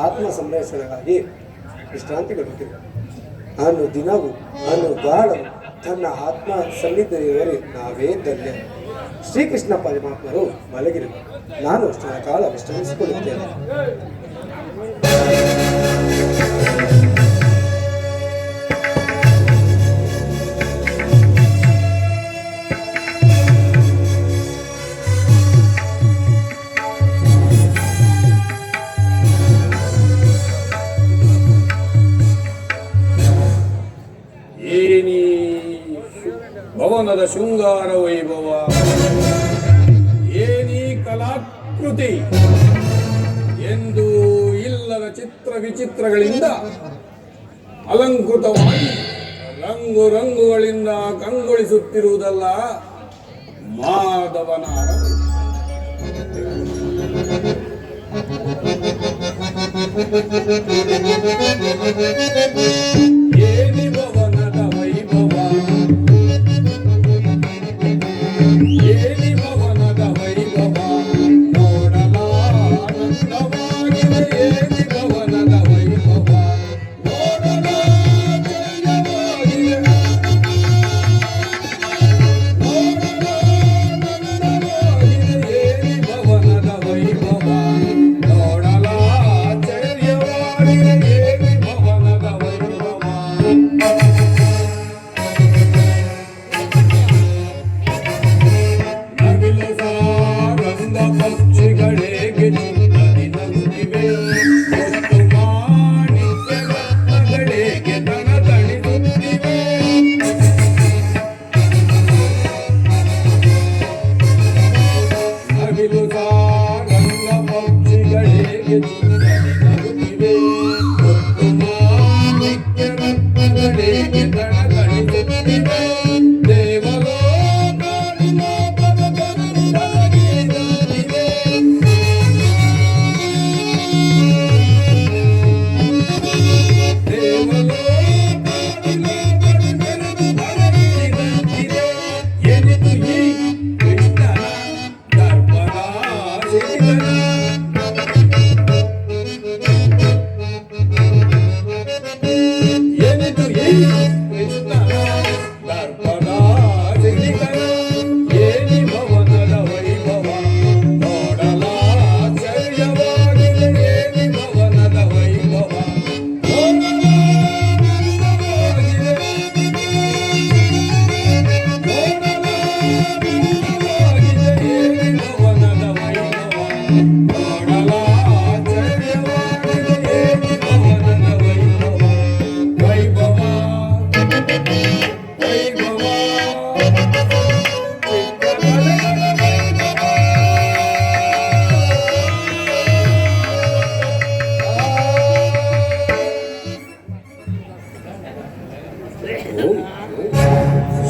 ಆತ್ಮ ಸಂರಕ್ಷಣೆಗಾಗಿ ವಿಶ್ರಾಂತಿಗೊಳ್ಳುತ್ತಿರು ನಾನು ದಿನವೂ, ನಾನು ಗಾಢವು ತನ್ನ ಆತ್ಮ ಸಲ್ಲಿದ್ದರೆ ನಾವೇ ಧನ್ಯ ಶ್ರೀಕೃಷ್ಣ ಪರಮಾತ್ಮರು ಮಲಗಿರುವ ನಾನು ಕಾಲ ವಿಶ್ರಮಿಸಿಕೊಳ್ಳುತ್ತೇನೆ ಭವನದ ಶೃಂಗಾರ ವೈಭವ. ಏನಿ ಕಲಾಕೃತಿ ಎಂದು ಇಲ್ಲದ ಚಿತ್ರ ವಿಚಿತ್ರಗಳಿಂದ ಅಲಂಕೃತವಾಗಿ ರಂಗು ರಂಗುಗಳಿಂದ ಕಂಗೊಳಿಸುತ್ತಿರುವುದಲ್ಲ ಮಾಧವನ ಏನಿ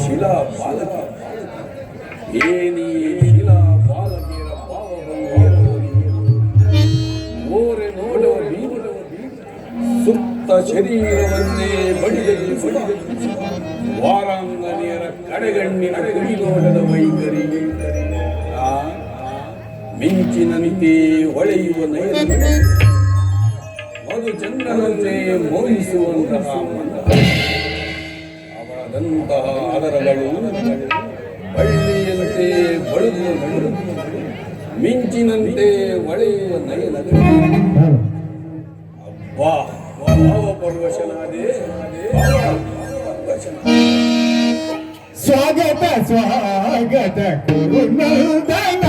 ಶಿಲಾ ಬಾಲಕ ಏನಿ ಶರೀರವನ್ನೇ ಬಡಿದಲ್ಲಿ ಬಡಿದಲ್ಲಿ ವಾರಾಂಗನೆಯರ ಕಡೆಗಣ್ಣಿನ ಕುಡಿನೋಟದ ವೈಖರಿ ಆ ಮಿಂಚಿನಂತೆ ಹೊಳೆಯುವ ನಯನ ಮಧು ಚಂದ್ರನಂತೆ ಮೋಹಿಸುವಂತಹ ಮಂದ ಅವಳದಂತಹ ಅದರಗಳು ಬಳ್ಳಿಯಂತೆ ಬಳಿದು ಮಿಂಚಿನಂತೆ ಹೊಳೆಯುವ ನಯನಗಳು ಅಬ್ಬಾ! ಪರವಶನಾದೆ. ಸ್ವಾಗತ ಸ್ವಾಗತ ಕುರುನಂದನ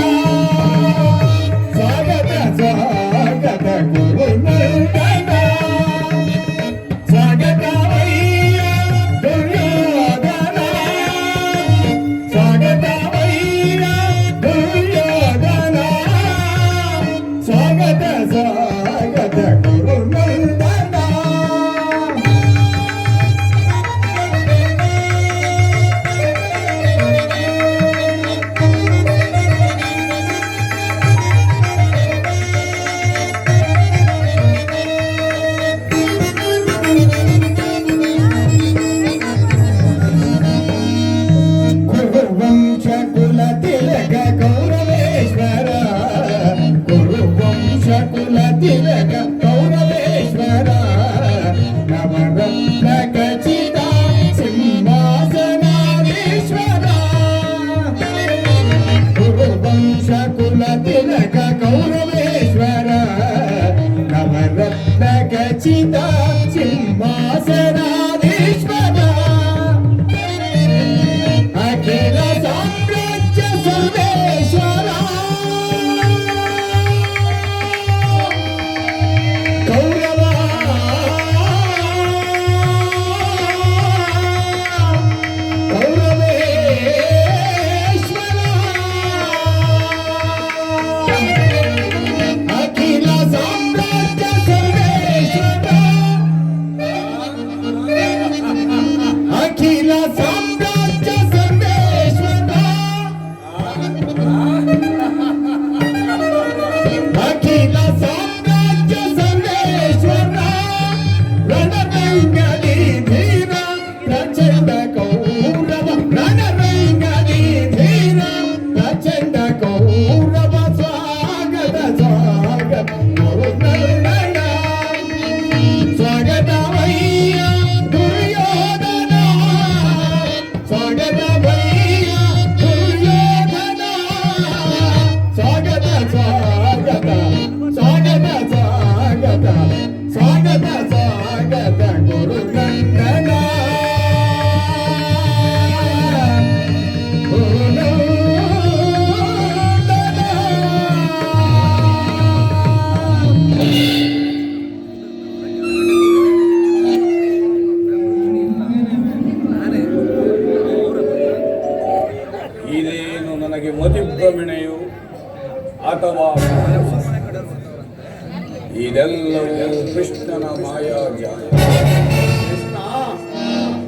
ಕೃಷ್ಣ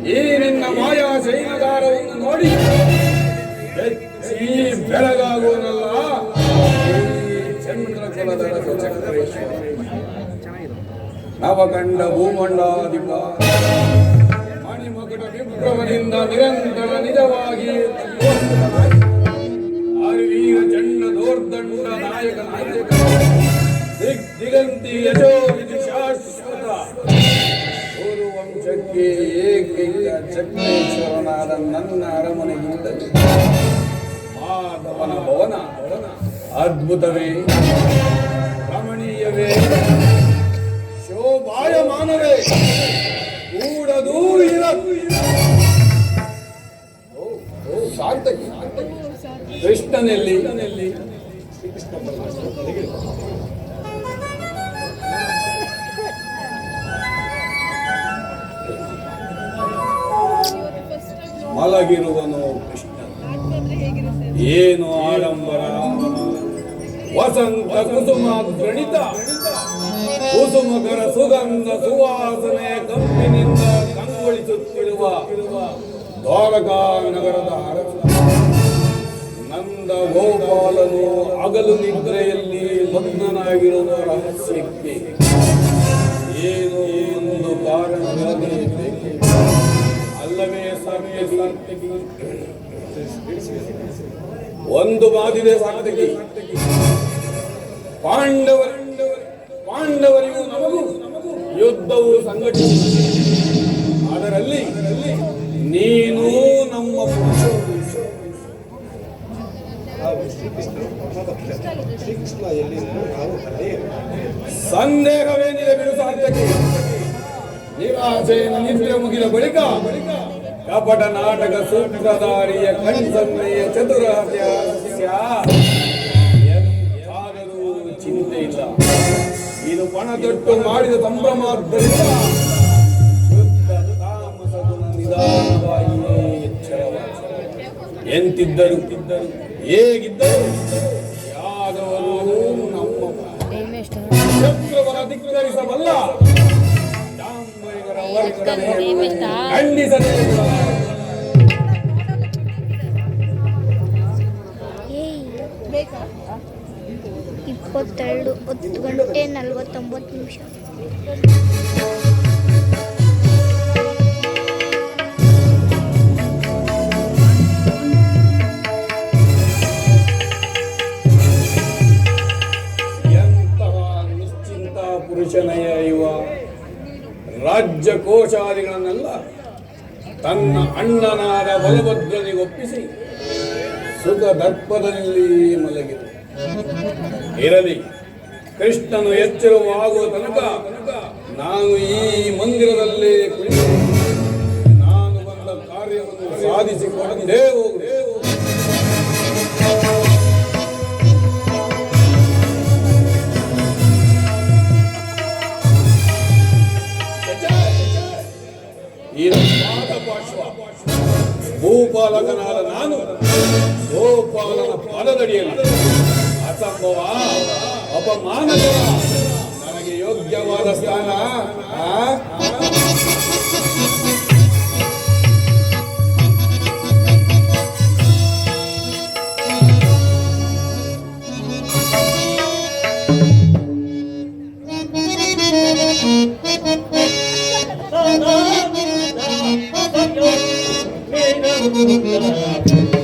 ಈ ನಿನ್ನ ಮಾಯಾ ಶೈನಗಾರವನ್ನು ನೋಡಿ? ಬೆಳಗಾಗುವನಲ್ಲ. ಈ ಚಂದ್ರಕುಲದ ರಥ ಚಕ್ರೇಶ್ವರ ನವಕಂಡ ಭೂಮಂಡಾಧಿಪ. ಮಣಿಮಕುಟ ವಿಪ್ರವನಿಂದ ನಿರಂತರ ನಿಜವಾಗಿ ಅರಿವೀರ ಚಂಡ ದೋರ್ದಂಡ ನಾಯಕ ನಾಯಕ. ದಿಗ್ ದಿಗಂತಿ ಯಶೋ ಚಕ್ರೇಶ್ವರನಾದ ನನ್ನ ಅರಮನೆಗಿಂತಲೂ ಮಾಧವನ ಭವನ ಅದ್ಭುತವೇ. ರಮಣೀಯವೇ. ಶೋಭಾಯಮಾನವೇ. ಕೂಡದೂ ಓ, ಸಾರ್ಥಕಿ ಕೃಷ್ಣನಲ್ಲಿ. ಮಲಗಿರುವನು ಕೃಷ್ಣ. ಏನು ಆಡಂಬರ? ವಸಂತ ಕುಸುಮ ಗಣಿತ ಕುಸುಮಕರ ಸುಗಂಧ ಸುವಾಸನೆ ಕಂಪಿನಿಂದ ಕಂಗೊಳಿಸುತ್ತಿರುವ ದ್ವಾರಕಾ ನಗರದ ನಂದ ಗೋಪಾಲನು ಹಗಲು ನಿದ್ರೆಯಲ್ಲಿ ಮಗ್ನನಾಗಿರುವ ರಹಸ್ಯಕ್ಕೆ. ಏನು, ಒಂದು ಕಾರಣವಿರಬೇಕು ಅಲ್ಲವೇ ಸಾರ್ಥಕಿ ಒಂದು ಮಾತಿದೆ ಸಾರ್ಥಕಿ ಪಾಂಡವರ ಪಾಂಡವರಿಗೂ ನಮಗೂ ಯುದ್ಧವು ಸಂಘಟಿಸಿದೆ ಅದರಲ್ಲಿ ನೀನು ನಮ್ಮ ಸಂದೇಹವೇನಿದೆ ಬಿಡು ಸಾಧ್ಯಕ್ಕೆ ನಿರಾಶೆಯನ್ನು ನಿದ್ರೆ ಮುಗಿದ ಬಳಿಕ ಕಪಟ ನಾಟಕ ಸೂತ್ರಧಾರಿಯ ಕಣ್ಸನ್ನೆಯ ಚತುರ ಚಿಂತೆ ಇಲ್ಲ. ಇದು ಪಣದೊಟ್ಟು ಮಾಡಿದ ಸಂಭ್ರಮಾದ್ದರಿಂದ ಶುದ್ಧ ತಾಮಸ ಗುಣ ನಿಧಾನವಾಗಿಯೇ ಎಂತಿದ್ದರು ಹೇಗಿದ್ದರು? ಯಾಗವರು ನಮ್ಮ ಶತ್ರುವರ ಧಿಕ್ಕರಿಸಬಲ್ಲ ಇಪ್ಪತ್ತೆರಡು ಹತ್ತು ಗಂಟೆ ನಲವತ್ತೊಂಬತ್ತು ನಿಮಿಷ ಕೋಶಾದಿಗಳನ್ನೆಲ್ಲ ತನ್ನ ಅಣ್ಣನಾದ ಬಲಭದ್ರನಿಗೆ ಒಪ್ಪಿಸಿ ಸುಖ ದರ್ಪದಲ್ಲಿ ಮಲಗಿದೆ. ಇರಲಿ, ಕೃಷ್ಣನು ಎಚ್ಚರವಾಗುವ ತನಕ ನಾನು ಈ ಮಂದಿರದಲ್ಲಿ ಕುಳಿತು ನಾನು ಬಂದ ಕಾರ್ಯವನ್ನು ಸಾಧಿಸಿಕೊಂಡೇ ಹೋಗುದೇ ಭೂಪಾಲಕನಾದ ನಾನು ಗೋಪಾಲನ ಪಾದದಡಿಯಲ್ಲಿ. ಅಸಂಭವ ಅಪಮಾನ ನನಗೆ ಯೋಗ್ಯವಾದ ಸ್ಥಾನ ಆ? ಎಲ್ಲಿ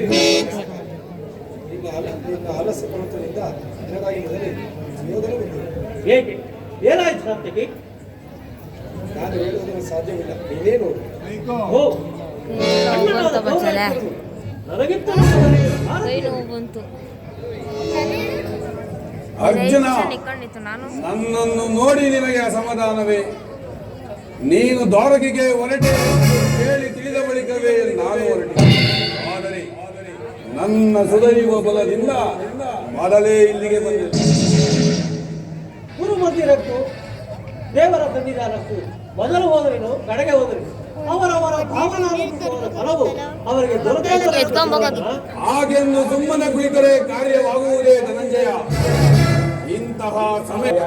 Gracias. ನಿನ್ನ ಆಲಸ್ಯ ಯೋಧನೆ ಹೇಗೆ? ಏನಾಯ್ತು ಸಾತ್ವಿಕಿ ನಾನು ಹೇಳುವುದನ್ನು ಸಾಧ್ಯವಿಲ್ಲ. ನೀನೇ ನೋಡು. ಓ. ನನಗಿಂತ ಬಂತು. ಅರ್ಜುನ ನನ್ನನ್ನು ನೋಡಿ ನಿಮಗೆ ಅಸಮಾಧಾನವೇ. ನೀನು ದ್ವಾರಕೆಗೆ ಹೊರಟೆ ಕೇಳಿ ತಿಳಿದ ಬಳಿಕವೇ ನಾನು ಹೊರಟೆ ನನ್ನ ಸುದೈವ ಬಲದಿಂದ ಮೊದಲೇ ಇಲ್ಲಿಗೆ ಬಂದೆ. ಗುರು ಮಂದಿರಕ್ಕೂ ದೇವರ ಸನ್ನಿಧಾನಕ್ಕೂ ಮೊದಲು ಹೋದರೇನು ಕಡೆಗೆ ಹೋದರೆ ಅವರವರ ಫಲವು ಅವರಿಗೆ. ಹಾಗೆಂದು ಸುಮ್ಮನೆ ಕುಳಿತರೆ ಕಾರ್ಯವಾಗುವುದೇ ಧನಂಜಯ. ಇಂತಹ ಸಮಯ